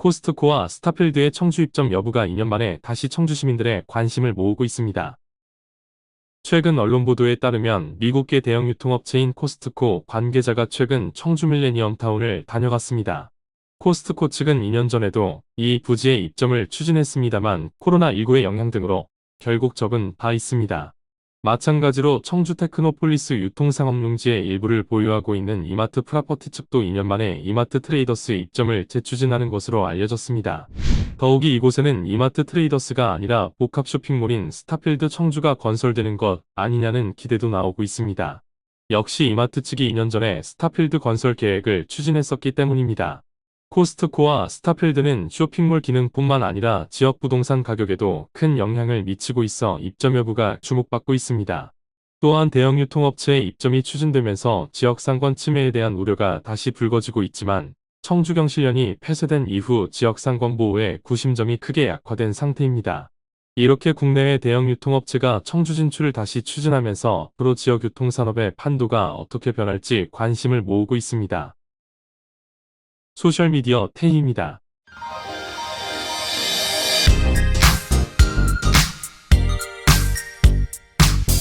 코스트코와 스타필드의 청주 입점 여부가 2년 만에 다시 청주 시민들의 관심을 모으고 있습니다. 최근 언론 보도에 따르면 미국계 대형 유통업체인 코스트코 관계자가 최근 청주 밀레니엄 타운을 다녀갔습니다. 코스트코 측은 2년 전에도 이 부지의 입점을 추진했습니다만 코로나19의 영향 등으로 결국 접은 바 있습니다. 마찬가지로 청주 테크노폴리스 유통상업용지의 일부를 보유하고 있는 이마트 프라퍼티 측도 2년 만에 이마트 트레이더스 입점을 재추진하는 것으로 알려졌습니다. 더욱이 이곳에는 이마트 트레이더스가 아니라 복합 쇼핑몰인 스타필드 청주가 건설되는 것 아니냐는 기대도 나오고 있습니다. 역시 이마트 측이 2년 전에 스타필드 건설 계획을 추진했었기 때문입니다. 코스트코와 스타필드는 쇼핑몰 기능뿐만 아니라 지역 부동산 가격에도 큰 영향을 미치고 있어 입점 여부가 주목받고 있습니다. 또한 대형 유통업체의 입점이 추진되면서 지역 상권 침해에 대한 우려가 다시 불거지고 있지만 청주경실련이 폐쇄된 이후 지역 상권 보호에 구심점이 크게 약화된 상태입니다. 이렇게 국내외 대형 유통업체가 청주 진출을 다시 추진하면서 앞으로 지역 유통산업의 판도가 어떻게 변할지 관심을 모으고 있습니다. 소셜미디어 태희입니다.